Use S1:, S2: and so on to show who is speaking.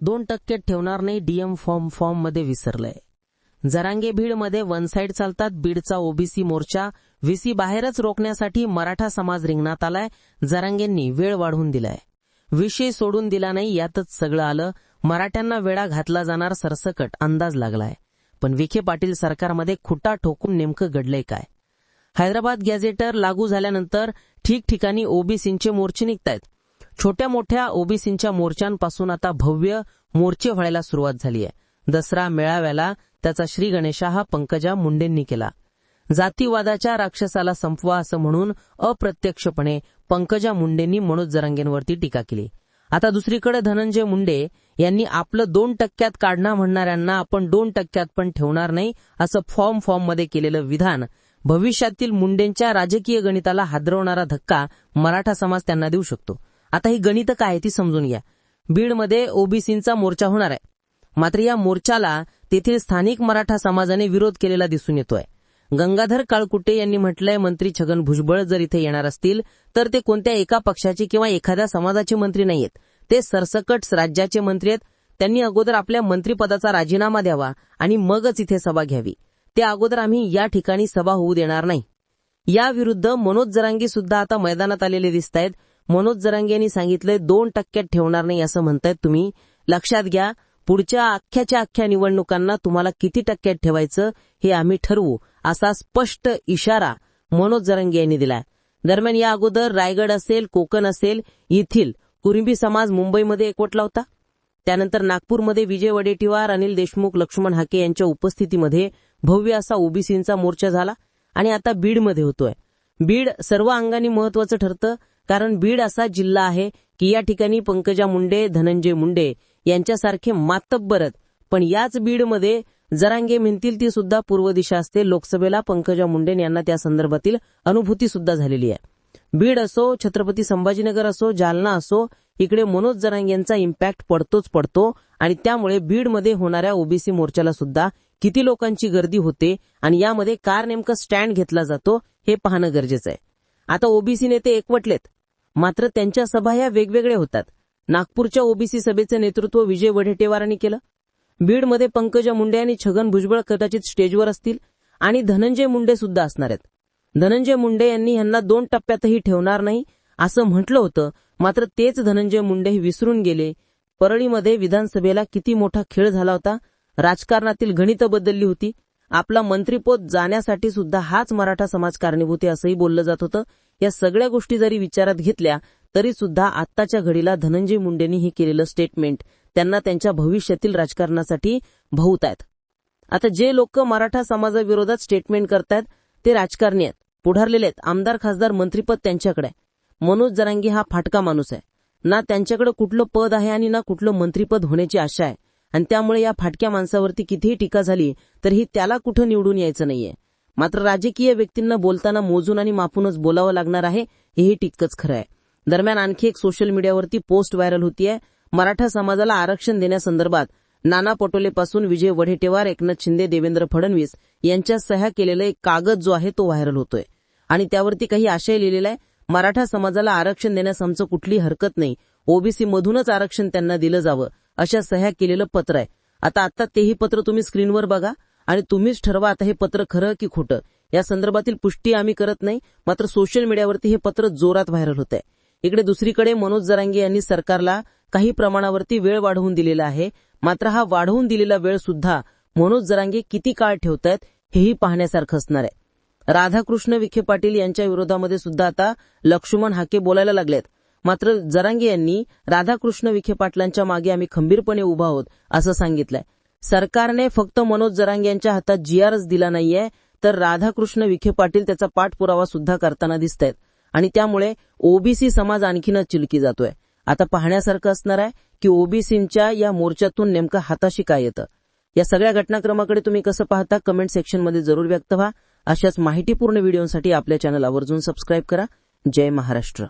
S1: दोन टक्के ठेवणार नाही डीएम फॉर्म फॉर्ममध्ये विसरलंय. जरांगे बीडमध्ये वन साईड चालतात बीडचा ओबीसी मोर्चा व्हीसी बाहेरच रोखण्यासाठी मराठा समाज रिंगणात आलाय जरांगेंनी वेळ वाढवून दिलाय. विषय सोडून दिला नाही यातच सगळं आलं मराठ्यांना वेळा घातला जाणार सरसकट अंदाज लागलाय. पण विखे पाटील सरकारमध्ये खुटा ठोकून नेमकं घडलंय काय? हैदराबाद गॅझेटर लागू झाल्यानंतर ठिकठिकाणी ओबीसींचे मोर्चे निघतायत. छोट्या मोठ्या ओबीसींच्या मोर्चांपासून आता भव्य मोर्चे व्हायला सुरुवात झाली आहे. दसरा मेळाव्याला त्याचा श्री गणेशा हा पंकजा मुंडेंनी केला. जातीवादाच्या राक्षसाला संपवा असं म्हणून अप्रत्यक्षपणे पंकजा मुंडेंनी मनोज जरांगेंवरती टीका केली. आता दुसरीकडे धनंजय मुंडे यांनी आपलं दोन टक्क्यात काढणं म्हणणाऱ्यांना आपण दोन टक्क्यात पण ठेवणार नाही असं फॉर्म फॉर्ममध्ये केलेलं विधान भविष्यातील मुंडेंच्या राजकीय गणिताला हादरवणारा धक्का मराठा समाज त्यांना देऊ शकतो. आता ही गणितं काय ती समजून घ्या. बीडमध्ये ओबीसींचा मोर्चा होणार आहे. मात्र या मोर्चाला तेथील स्थानिक मराठा समाजाने विरोध केलेला दिसून येतोय. गंगाधर काळकुटे यांनी म्हटलंय मंत्री छगन भुजबळ जर इथे येणार असतील तर ते कोणत्या एका पक्षाचे किंवा एखाद्या समाजाचे मंत्री नाहीयेत. ते सरसकट राज्याचे मंत्री आहेत. त्यांनी अगोदर आपल्या मंत्रिपदाचा राजीनामा द्यावा आणि मगच इथे सभा घ्यावी. त्या अगोदर आम्ही या ठिकाणी सभा होऊ देणार नाही. याविरुद्ध मनोज जरांगी सुद्धा आता मैदानात आलेले दिसत आहेत मनोज जरांगे यांनी सांगितलंय दोन टक्क्यात ठेवणार नाही असं म्हणतायत तुम्ही. लक्षात घ्या पुढच्या अख्ख्याच्या अख्ख्या निवडणुकांना तुम्हाला किती टक्क्यात ठेवायचं हे आम्ही ठरवू असा स्पष्ट इशारा मनोज जरंगे यांनी दिलाय. दरम्यान या अगोदर रायगड असेल कोकण असेल येथील कुरिंबी समाज मुंबईमध्ये एकवटला होता. त्यानंतर नागपूरमध्ये विजय वडेट्टीवार अनिल देशमुख लक्ष्मण हाके यांच्या उपस्थितीमध्ये भव्य असा ओबीसींचा मोर्चा झाला आणि आता बीडमध्ये होतोय. बीड सर्व अंगाने महत्वाचं ठरतं. कारण बीड असा जिल्हा आहे की या ठिकाणी पंकजा मुंडे धनंजय मुंडे यांच्यासारखे मातब्बरत पण याच बीडमध्ये जरांगे म्हणतील ती सुद्धा पूर्व दिशा असते. लोकसभेला पंकजा मुंडे यांना त्या संदर्भातील अनुभूती सुद्धा झालेली आहे. बीड असो छत्रपती संभाजीनगर असो जालना असो इकडे मनोज जरांग यांचा इम्पॅक्ट पडतोच पडतो आणि त्यामुळे बीडमध्ये होणाऱ्या ओबीसी मोर्चाला सुद्धा किती लोकांची गर्दी होते आणि यामध्ये कार नेमकं स्टँड घेतला जातो हे पाहणं गरजेचं आहे. आता ओबीसी नेते एकवटलेत. मात्र त्यांच्या सभा या वेगवेगळ्या होतात. नागपूरच्या ओबीसी सभेचं नेतृत्व विजय वढेटेवारांनी केलं. बीडमध्ये पंकजा मुंडे आणि छगन भुजबळ कदाचित स्टेजवर असतील आणि धनंजय मुंडे सुद्धा असणार आहेत. धनंजय मुंडे यांनी यांना दोन टप्प्यातही ठेवणार नाही असं म्हटलं होतं. मात्र तेच धनंजय मुंडे विसरून गेले. परळीमध्ये विधानसभेला किती मोठा खेळ झाला होता? राजकारणातील गणितं बदलली होती. आपला मंत्रीपद जाण्यासाठी सुद्धा हाच मराठा समाज कारणीभूत असंही बोललं जात होतं. या सगळ्या गोष्टी जरी विचारात घेतल्या तरी सुद्धा आत्ताच्या घडीला धनंजय मुंडेंनी हे केलेलं स्टेटमेंट त्यांना त्यांच्या भविष्यातील राजकारणासाठी भाऊत आहेत. आता जे लोक मराठा समाजाविरोधात स्टेटमेंट करतायत ते राजकारणी आहेत. पुढारलेले आहेत. आमदार खासदार मंत्रीपद त्यांच्याकडे मनोज जरांगी हा फाटका माणूस आहे. ना त्यांच्याकडे कुठलं पद आहे आणि ना कुठलं मंत्रीपद होण्याची आशा आहे. आणि त्यामुळे या फाटक्या माणसावरती कितीही टीका झाली तरीही त्याला कुठं निवडून यायचं नाहीये. मात्र राजकीय व्यक्तींना बोलताना मोजून आणि मापूनच बोलावं लागणार आहे हेही टिक्कच खरं आहे दरम्यान आणखी एक सोशल मीडियावरती पोस्ट व्हायरल होतीये. मराठा समाजाला आरक्षण देण्यासंदर्भात नाना पटोलेपासून विजय वडेटेवार एकनाथ शिंदे देवेंद्र फडणवीस यांच्या सह्या केलेला एक कागद जो आहे तो व्हायरल होतोय. आणि त्यावरती काही आशय लिहिलेला आहे मराठा समाजाला आरक्षण देण्यास आमचं कुठली हरकत नाही. ओबीसी मधूनच आरक्षण त्यांना दिलं जावं अशा सह्या केलेलं पत्र आहे. आता आता तेही पत्र तुम्ही स्क्रीनवर बघा. आणि तुम्हीच ठरवा आता हे पत्र खरं की खोटं. या संदर्भातील पुष्टी आम्ही करत नाही मात्र सोशल मीडियावरती हे पत्र जोरात व्हायरल होत आहे इकडे दुसरीकडे मनोज जरांगे यांनी सरकारला काही प्रमाणावरती वेळ वाढवून दिलेला आहे मात्र हा वाढवून दिलेला वेळ सुद्धा मनोज जरांगे किती काळ ठेवतायत हेही पाहण्यासारखं असणार आहे. राधाकृष्ण विखे पाटील यांच्या विरोधामध्ये सुद्धा आता लक्ष्मण हाके बोलायला लागलेत. मात्र जरांगे यांनी राधाकृष्ण विखे पाटलांच्या मागे आम्ही खंबीरपणे उभा आहोत असं सांगितलंय. सरकारने फक्त मनोज जरांग यांच्या हातात जीआरच दिला नाहीये तर राधाकृष्ण विखे पाटील त्याचा पाठपुरावा सुद्धा करताना दिसत आहेत आणि त्यामुळे ओबीसी समाज आणखीनच चिलकी जातोय. आता पाहण्यासारखं असणार आहे की ओबीसींच्या या मोर्चातून नेमकं हाताशी काय येतं. या सगळ्या घटनाक्रमाकडे तुम्ही कसं पाहता कमेंट सेक्शनमध्ये जरूर व्यक्त व्हा. अशाच माहितीपूर्ण व्हिडिओसाठी आपल्या चॅनल आवर्जून सबस्क्राईब करा. जय महाराष्ट्र.